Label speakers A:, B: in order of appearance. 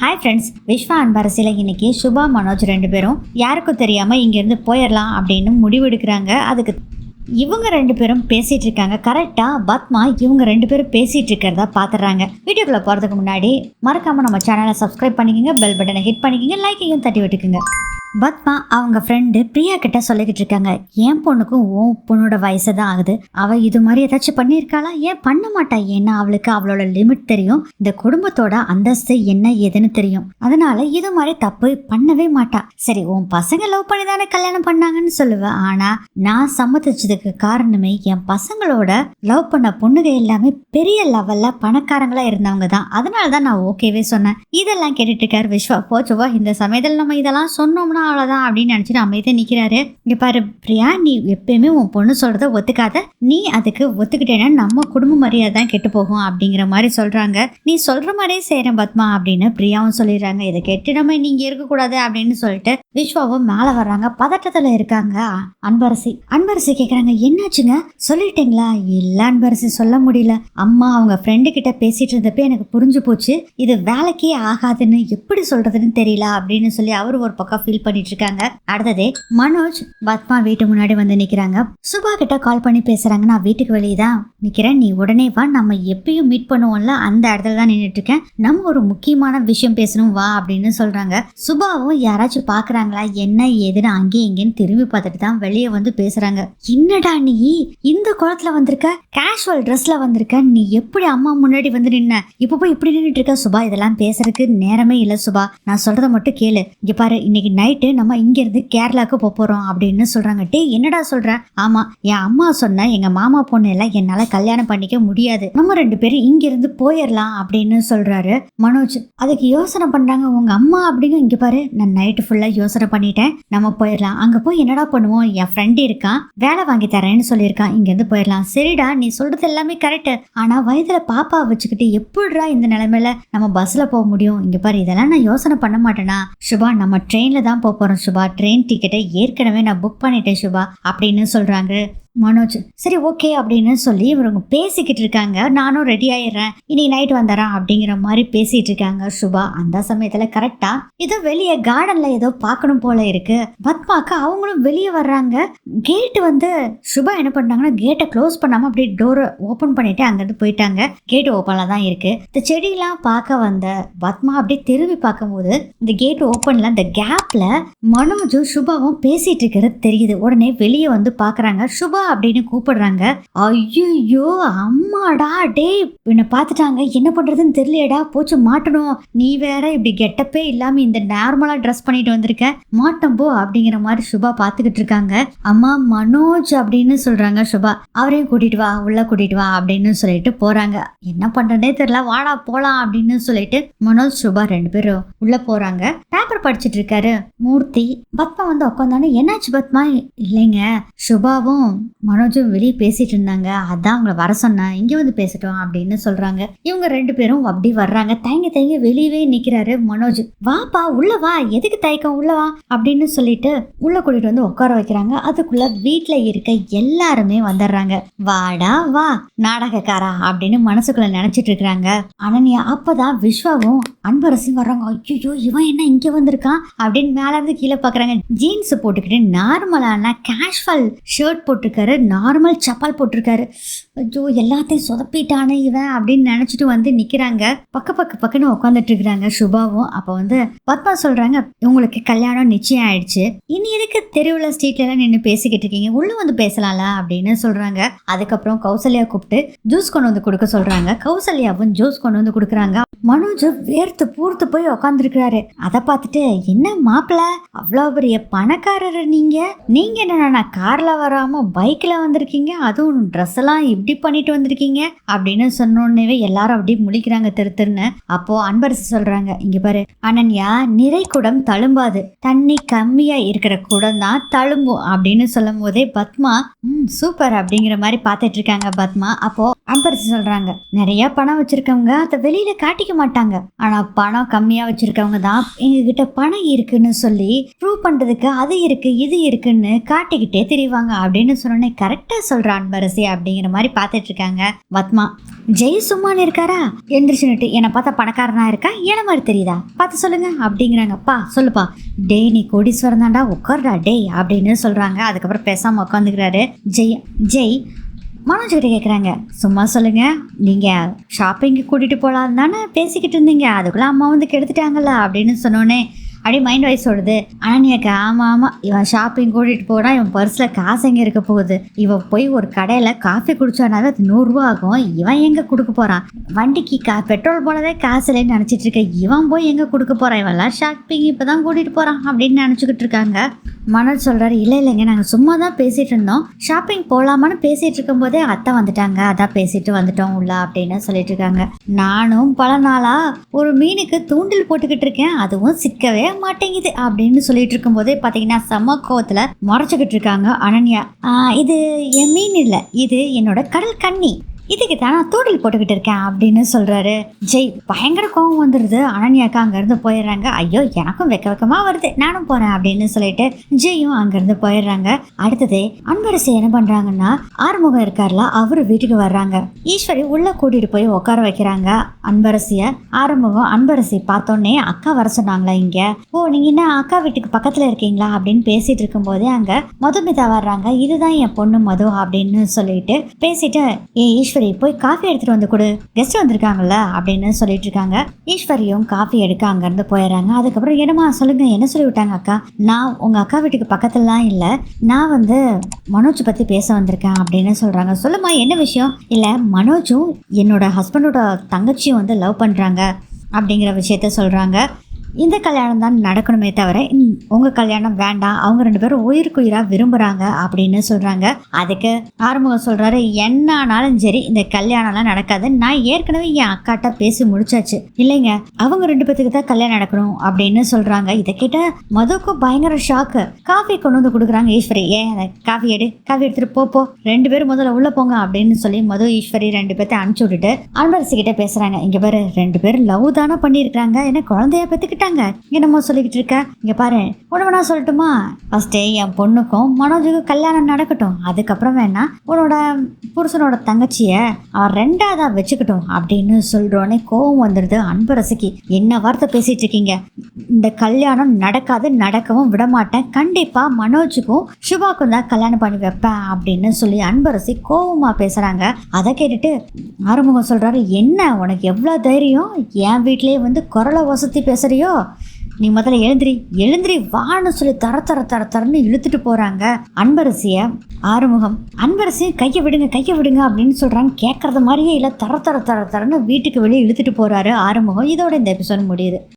A: Hi friends Vishwa அன்பரசியில் இன்னைக்கு சுபா மனோஜ் ரெண்டு பேரும் யாருக்கும் தெரியாமல் இங்கேருந்து போயிடலாம் அப்படின்னு முடிவெடுக்கிறாங்க. அதுக்கு இவங்க ரெண்டு பேரும் பேசிகிட்டு இருக்காங்க. கரெக்டாக பத்மா இவங்க ரெண்டு பேரும் பேசிகிட்டு இருக்கிறதா பார்த்துறாங்க வீடியோக்குள்ளே போகிறதுக்கு முன்னாடி மறக்காமல் நம்ம சேனலை சப்ஸ்கிரைப் பண்ணிக்கோங்க பெல் பட்டனை ஹிட் பண்ணிக்கோங்க லைக்கையும் தட்டி விட்டுக்குங்க. பத்மா அவங்க ஃப்ரெண்டு பிரியா கிட்ட சொல்லிக்கிட்டு இருக்காங்க. என் பொண்ணுக்கும் உன் பொண்ணோட வயசு தான் ஆகுது. அவ இது மாதிரி ஏதாச்சும் பண்ணியிருக்காளா? ஏன் பண்ண மாட்டா? ஏன்னா அவளுக்கு அவளோட லிமிட் தெரியும். இந்த குடும்பத்தோட அந்தஸ்து என்ன ஏதுன்னு தெரியும். அதனால இது மாதிரி தப்பு பண்ணவே மாட்டா. சரி உன் பசங்க லவ் பண்ணி தானே கல்யாணம் பண்ணாங்கன்னு சொல்லுவேன் ஆனா நான் சம்மதிச்சதுக்கு காரணமே என் பசங்களோட லவ் பண்ண பொண்ணுங்க எல்லாமே பெரிய லெவல்ல பணக்காரங்களா இருந்தவங்க தான். அதனால தான் நான் ஓகேவே சொன்னேன். இதெல்லாம் கேட்டுட்டு இருக்காரு விஸ்வா. போச்சுவா இந்த சமயத்தில் நம்ம இதெல்லாம் சொன்னோம்னா அவ்வளோதான் அப்படின்னு நினச்சிட்டு அமைதியாக நிற்கிறாரு இங்கே பாரு பிரியா நீ எப்பயுமே உன் பொண்ணு சொல்கிறத ஒத்துக்காத. நீ அதுக்கு ஒத்துக்கிட்டேன்னா நம்ம குடும்ப மரியாதை தான் கெட்டு போகும் அப்படிங்கிற மாதிரி சொல்கிறாங்க நீ சொல்கிற மாதிரியே செய்கிறேன் பத்மா அப்படின்னு பிரியாவும் சொல்லிடுறாங்க. இதை கேட்டு நம்ம நீங்கள் இருக்கக்கூடாது அப்படின்னு சொல்லிட்டு விஸ்வாவும் மேலே வர்றாங்க பதட்டத்தில் இருக்காங்க. அன்பரசி அன்பரசி கேட்குறாங்க என்னாச்சுங்க? சொல்லிட்டீங்களா? இல்லை அன்பரசி சொல்ல முடியல. அம்மா அவங்க ஃப்ரெண்டு கிட்ட பேசிட்டு இருந்தப்ப எனக்கு புரிஞ்சு போச்சு. இது வேலைக்கே ஆகாதுன்னு எப்படி சொல்றதுன்னு தெரியல அப்படின்னு சொல்லி அவர் ஒரு பக்கம் ஃபீல் பண்ணிட்டு இருக்காங்க. அடுத்ததே மனோஜ் பத்மா வீட்டு முன்னாடி வந்து நிக்கிறாங்க. சுபா கிட்ட கால் பண்ணி பேசுறாங்க. நான் வீட்டுக்கு வெளியே தான் நிக்கிறேன். நீ உடனே வா. நம்ம எப்பயும் மீட் பண்ணுவோம்ல அந்த இடத்துல தான் நின்றுட்டு இருக்கேன். நம்ம ஒரு முக்கியமான விஷயம் பேசணும் வா அப்படின்னு சொல்றாங்க. சுபாவும் யாராச்சும் பாக்குறாங்களா என்ன ஏதுன்னு அங்கேயும் இங்கேன்னு திரும்பி பார்த்துட்டு தான் வெளியே வந்து பேசுறாங்க. என்னடா நீ? இந்த குளத்துல வந்திருக்க? கேஷுவல் ட்ரெஸ்ல வந்திருக்க? நீ எப்படி அம்மா முன்னாடி வந்து நின்ன? இப்போ போய் இப்படி நின்றுட்டு இருக்க? சுபா இதெல்லாம் பேசுறதுக்கு நேரமே இல்லை சுபா. நான் சொல்றத மட்டும் கேளு. இங்க பாரு இன்னைக்கு நைட்டு நம்ம இங்க இருந்து கேரளாக்கு போறோம் அப்படின்னு சொல்றாங்க. டே என்னடா சொல்ற? ஆமா என் அம்மா சொன்ன எங்க மாமா பொண்ணு எல்லாம் என்னால கல்யாணம் பண்ணிக்க முடியாது. நம்ம ரெண்டு பேரும் இங்க இருந்து போயிடலாம் அப்படின்னு சொல்றாரு மனோஜ். அதுக்கு யோசனை பண்றாங்க உங்க அம்மா அப்படிங்க இங்க பாரு. நான் நைட்டு ஃபுல்லா யோசனை யோசனை பண்ணிட்டேன். நம்ம போயிடலாம். அங்க போய் என்னடா பண்ணுவோம்? என் ஃப்ரெண்ட் இருக்கான் வேலை வாங்கி தரேன்னு சொல்லியிருக்கான் இங்க இருந்து போயிடலாம். சரிடா நீ சொல்றது எல்லாமே கரெக்ட் ஆனா வயதுல பாப்பா வச்சுக்கிட்டு எப்படிடா இந்த நிலைமையில நம்ம பஸ்ல போக முடியும்? இங்க பாரு இதெல்லாம் நான் யோசனை பண்ண மாட்டேனா? சுபா நம்ம ட்ரெயின்ல தான் போக போறோம் சுபா. ட்ரெயின் டிக்கெட்டை ஏற்கனவே நான் புக் பண்ணிட்டேன் சுபா. அப்படின்னு சொல்றாங்க. மனோஜ் சரி ஓகே அப்படின்னு சொல்லி இவங்க பேசிக்கிட்டு இருக்காங்க. நானும் ரெடி ஆயிடுறேன். இனி நைட் வந்துடுறேன் அப்படிங்கிற மாதிரி பேசிட்டு இருக்காங்க சுபா. அந்த சமயத்துல கரெக்டா ஏதோ வெளியே கார்டன்ல ஏதோ பார்க்கணும் போல இருக்கு. பத்மாக்கா அவங்களும் வெளியே வர்றாங்க. கேட் வந்து சுபா என்ன பண்ணாங்கன்னா கேட்டை க்ளோஸ் பண்ணாம அப்படியே டோரை ஓப்பன் பண்ணிட்டு அங்கிருந்து போயிட்டாங்க. கேட் ஓப்பன்ல தான் இருக்கு. இந்த செடியெல்லாம் பார்க்க வந்த பத்மா அப்படியே திரும்பி பார்க்கும்போது இந்த கேட் ஓப்பன்ல இந்த கேப்ல மனோஜும் சுபாவும் பேசிட்டு இருக்கிறது தெரியுது. உடனே வெளியே வந்து பாக்குறாங்க சுபா அப்படின்னு கூப்பிடுறாங்க. ஐயோ அம்மாடா டேய் என்னை பார்த்துட்டாங்க. என்ன பண்றதுன்னு தெரியலையடா போச்சு மாட்டணும். நீ வேற இப்படி கெட்டப்பே இல்லாமல் இந்த நார்மலா ட்ரெஸ் பண்ணிட்டு வந்திருக்க. மாட்டம் போ அப்படிங்கிற மாதிரி சுபா பார்த்துக்கிட்டு இருக்காங்க. அம்மா மனோஜ் அப்படின்னு சொல்றாங்க சுபா. அவரையும் கூட்டிட்டு வா உள்ள கூட்டிட்டு வா அப்படின்னு சொல்லிட்டு போறாங்க. என்ன பண்றதே தெரியல வாடா போகலாம் அப்படின்னு சொல்லிட்டு மனோஜ் சுபா ரெண்டு பேரும் உள்ள போறாங்க. பேப்பர் படிச்சிட்டு இருக்காரு மூர்த்தி. பத்மா வந்து உட்காந்தானே என்னாச்சு பத்மா? இல்லைங்க. சுபாவும் மனோஜும் வெளியே பேசிட்டு இருந்தாங்க. அதான் அவங்கள வர சொன்னேன் இங்கே வந்து பேசட்டும் அப்படின்னு சொல்றாங்க. இவங்க ரெண்டு பேரும் அப்படி வர்றாங்க. தயங்க தயங்க வெளியவே நிக்கிறாரு மனோஜ். வாப்பா உள்ள வா. எதுக்கு தயக்கம்? உள்ள வா. அப்படின்னு சொல்லிட்டு உள்ள கூட்டிட்டு வந்து உட்கார வைக்கிறாங்க. அதுக்குள்ள வீட்ல இருக்க எல்லாருமே வந்துடுறாங்க. வாடா வா. நாடகக்காரா? அப்படின்னு மனசுக்குள்ள நினைச்சிட்டு இருக்கிறாங்க. அனன்யா அப்பதான் விஸ்வாவும் அன்பரசும் வர்றாங்க. ஐயோ இவன் என்ன இங்க வந்திருக்கான்? அப்படின்னு மேல இருந்து கீழே பாக்குறாங்க. ஜீன்ஸ் போட்டுக்கிட்டு நார்மலான கேஷுவல் ஷர்ட் போட்டிருக்காரு. நார்மல் சப்பால் போட்டிருக்காரு. ஐயோ எல்லாத்தையும் சொதப்பிட்டானே இவன் அப்படின்னு நினைச்சிட்டு வந்து நிக்கிறாங்க. பக்க பக்க பக்கன்னு உட்காந்துட்டு இருக்கிறாங்க சுபாவும். அப்போ வந்து பத்மா சொல்றாங்க உங்களுக்கு கல்யாணம் நிச்சயம் ஆயிடுச்சு. இனி எதுக்கு தெருவுல ஸ்ட்ரீட்ல எல்லாம் நின்று பேசிக்கிட்டு இருக்கீங்க? உள்ள வந்து பேசலாம்ல அப்படின்னு சொல்றாங்க. அதுக்கப்புறம் கௌசல்யா கூப்பிட்டு ஜூஸ் கொண்டு வந்து கொடுக்க சொல்றாங்க. கௌசல்யாவும் ஜூஸ் கொண்டு வந்து கொடுக்குறாங்க. மனோஜ் வேர்த்து பூர்த்து போய் உக்காந்துருக்கிறாரு அதை பார்த்துட்டு என்ன மாப்பிள்ள அவ்வளோ பெரிய பணக்காரர் நீங்க. நீங்க என்னன்னா கார்ல வராம பைக்கில் வந்திருக்கீங்க அதுவும் ட்ரெஸ் எல்லாம் இப்படி பண்ணிட்டு வந்திருக்கீங்க அப்படின்னு சொன்னோடனே எல்லாரும் அப்படியே முழிக்கிறாங்க திருத்தருன்னு அப்போ அன்பரசு சொல்றாங்க இங்க பாரு அனன்யா நிறை குடம் தழும்பாது. தண்ணி கம்மியா இருக்கிற குடம் தான் தழும்பும் அப்படின்னு சொல்லும் போதே பத்மா ம் சூப்பர் அப்படிங்கிற மாதிரி பார்த்துட்டு இருக்காங்க பத்மா. அப்போ அன்பரசு சொல்றாங்க நிறைய பணம் வச்சிருக்கவங்க அதை வெளியில காட்டிக்க மாட்டாங்க. ஆனா பணம் கம்மியா வச்சிருக்கவங்க தான் எங்ககிட்ட பணம் இருக்குன்னு சொல்லி ப்ரூவ் பண்றதுக்கு அது இருக்கு இது இருக்குன்னு காட்டிக்கிட்டே தெரிவாங்க அப்படின்னு சொன்ன சொன்னோன்னே கரெக்டாக சொல்கிறான் அன்பரசி அப்படிங்கிற மாதிரி பார்த்துட்டு இருக்காங்க பத்மா. ஜெய் சும்மான்னு இருக்காரா? எந்திரிச்சுன்னுட்டு என்னை பார்த்தா பணக்காரனா இருக்கா? ஏன மாதிரி தெரியுதா? பார்த்து சொல்லுங்க அப்படிங்கிறாங்க. பா சொல்லுப்பா. டேய் நீ கோடீஸ்வரன் தாண்டா உட்காருடா டேய் அப்படின்னு சொல்கிறாங்க அதுக்கப்புறம் பேசாமல் உட்காந்துக்கிறாரு ஜெய். ஜெய் மனோஜ் கிட்ட கேட்குறாங்க சும்மா சொல்லுங்க. நீங்கள் ஷாப்பிங்க்கு கூட்டிகிட்டு போகலான்னு தானே பேசிக்கிட்டு இருந்தீங்க. அதுக்குள்ளே அம்மா வந்து கெடுத்துட்டாங்கல்ல அப்படின்னு சொன்னோன்னே அப்படியே மைண்ட் வாய்ஸ் ஓடுது அனன்யாக்கு ஆமாம் ஆமாம் இவன் ஷாப்பிங் கூட்டிகிட்டு போனால் இவன் பர்ஸில் காசு எங்கே இருக்க போகுது? இவன் போய் ஒரு கடையில் காஃபி குடிச்சானாவே அது நூறுரூவா ஆகும். இவன் எங்கே கொடுக்க போகிறான் வண்டிக்கு கா பெட்ரோல் போனதே காசு இல்லைன்னு நினச்சிட்டு இருக்க இவன் போய் எங்கே கொடுக்க போகிறான் இவன்லாம் ஷாப்பிங் இப்போ தான் கூட்டிகிட்டு போகிறான் அப்படின்னு நினச்சிக்கிட்டு இருக்காங்க. மனோஜ் சொல்கிறாரு இல்லை இல்லைங்க நாங்கள் சும்மா தான் பேசிகிட்டு இருந்தோம். ஷாப்பிங் போகலாமான்னு பேசிகிட்டு இருக்கும்போதே அத்தை வந்துட்டாங்க. அதான் பேசிட்டு வந்துட்டோம் உள்ள அப்படின்னு சொல்லிட்டு இருக்காங்க. நானும் பல நாளாக ஒரு மீனுக்கு தூண்டில் போட்டுக்கிட்டு இருக்கேன். அதுவும் சிக்கவே மாட்டேங்குது அப்படின்னு சொல்லிட்டு இருக்கும்போதே பார்த்தீங்கன்னா செம்ம கோவத்தில் மறைச்சிக்கிட்டு இருக்காங்க அனன்யா. இது என் மீன் இல்லை. இது என்னோட கடல் கண்ணி. இதுக்கு தான் நான் தூண்டில் போட்டுக்கிட்டு இருக்கேன் அப்படின்னு சொல்கிறாரு ஜெய் பயங்கர கோவம் வந்துடுது அனன்யாக்கா அங்கேருந்து போயிடுறாங்க. ஐயோ எனக்கும் வெக்க வெக்கமாக வருது. நானும் போகிறேன் அப்படின்னு சொல்லிட்டு ஜெயும் அங்கேருந்து போயிடுறாங்க. அடுத்தது அன்பரசி என்ன பண்ணுறாங்கன்னா ஆறுமுகம் இருக்கார்ல அவர் வீட்டுக்கு வர்றாங்க. ஈஸ்வரி உள்ளே கூட்டிகிட்டு போய் உட்கார வைக்கிறாங்க. அன்பரசியை ஆறுமுகம் அன்பரசி பார்த்தோன்னே அக்கா வர சொன்னாங்களா இங்கே? ஓ நீங்கள் என்ன அக்கா வீட்டுக்கு பக்கத்தில் இருக்கீங்களா அப்படின்னு பேசிகிட்டு இருக்கும்போதே அங்கே மதுமிதா வர்றாங்க. இதுதான் என் பொண்ணு மது அப்படின்னு சொல்லிட்டு பேசிட்டு ஏ ஈஸ்வரி போய் காஃபி எடுத்துட்டு வந்து கொடு. கெஸ்ட் வந்திருக்காங்கல்ல அப்படின்னு சொல்லிட்டு இருக்காங்க ஈஸ்வரியும் காஃபி எடுக்க அங்கேருந்து போயிடுறாங்க. அதுக்கப்புறம் என்னம்மா சொல்லுங்க என்ன சொல்லி விட்டாங்க அக்கா? நான் உங்க அக்கா வீட்டுக்கு பக்கத்துலலாம் இல்லை. நான் வந்து மனோஜ் பத்தி பேச வந்திருக்கேன் அப்படின்னு சொல்றாங்க. சொல்லுமா என்ன விஷயம்? இல்லை மனோஜும் என்னோட ஹஸ்பண்டோட தங்கச்சியும் வந்து லவ் பண்றாங்க அப்படிங்கிற விஷயத்த சொல்றாங்க. இந்த கல்யாணம் தான் நடக்கணுமே தவிர உங்கள் கல்யாணம் வேண்டாம். அவங்க ரெண்டு பேரும் உயிருக்குயிராக விரும்புகிறாங்க அப்படின்னு சொல்கிறாங்க அதுக்கு ஆறுமுகம் சொல்கிறாரு என்ன ஆனாலும் சரி இந்த கல்யாணம்லாம் நடக்காது. நான் ஏற்கனவே என் அக்காட்ட பேசி முடிச்சாச்சு. இல்லைங்க அவங்க ரெண்டு பேத்துக்கு தான் கல்யாணம் நடக்கணும் அப்படின்னு சொல்கிறாங்க இதை கேட்ட மதுக்கும் பயங்கர ஷாக்கு காஃபி கொண்டு வந்து கொடுக்குறாங்க ஈஸ்வரி. ஏன் காஃபி எடு. காஃபி எடுத்துகிட்டு போ போ. ரெண்டு பேரும் முதல்ல உள்ளே போங்க அப்படின்னு சொல்லி மது ஈஸ்வரி ரெண்டு பேர்த்த அனுப்பிச்சு விட்டுட்டு அன்பரசி கிட்ட பேசுகிறாங்க இங்கே பாரு ரெண்டு பேரும் லவ் தானே பண்ணியிருக்காங்க ஏன்னா குழந்தைய விட்டாங்க என்னமோ சொல்லிக்கிட்டு இருக்க. இங்கே பாரு உணவு சொல்லட்டுமா? ஃபஸ்ட்டே என் பொண்ணுக்கும் மனோஜுக்கும் கல்யாணம் நடக்கட்டும். அதுக்கப்புறம் வேணா உன்னோட புருஷனோட தங்கச்சியை அவர் ரெண்டாவதா வச்சுக்கட்டும் அப்படின்னு சொல்கிறோன்னே கோவம் வந்துடுது அன்பரசிக்கு என்ன வார்த்தை பேசிகிட்டு இருக்கீங்க? இந்த கல்யாணம் நடக்காது நடக்கவும் விட மாட்டேன் கண்டிப்பாக மனோஜுக்கும் சுபாக்கும் தான் கல்யாணம் பண்ணி வைப்பேன் அப்படின்னு சொல்லி அன்பரசி கோபமாக பேசுகிறாங்க அதை கேட்டுட்டு ஆறுமுகம் சொல்கிறாரு என்ன உனக்கு எவ்வளோ தைரியம்? என் வீட்லேயே வந்து குரலை வசதி பேசுகிறியோ பேசுறியோ நீ முதல்ல எழுந்திரி எழுந்திரி வான்னு சொல்லி தர தர தர தரன்னு இழுத்துட்டு போறாங்க. அன்பரசிய ஆறுமுகம் அன்பரசி கையை விடுங்க கையை விடுங்க அப்படின்னு சொல்றாங்க. கேட்கறது மாதிரியே இல்லை தர தர தர தரன்னு வீட்டுக்கு வெளியே இழுத்துட்டு போறாரு ஆறுமுகம். இதோட இந்த எபிசோட் முடியுது.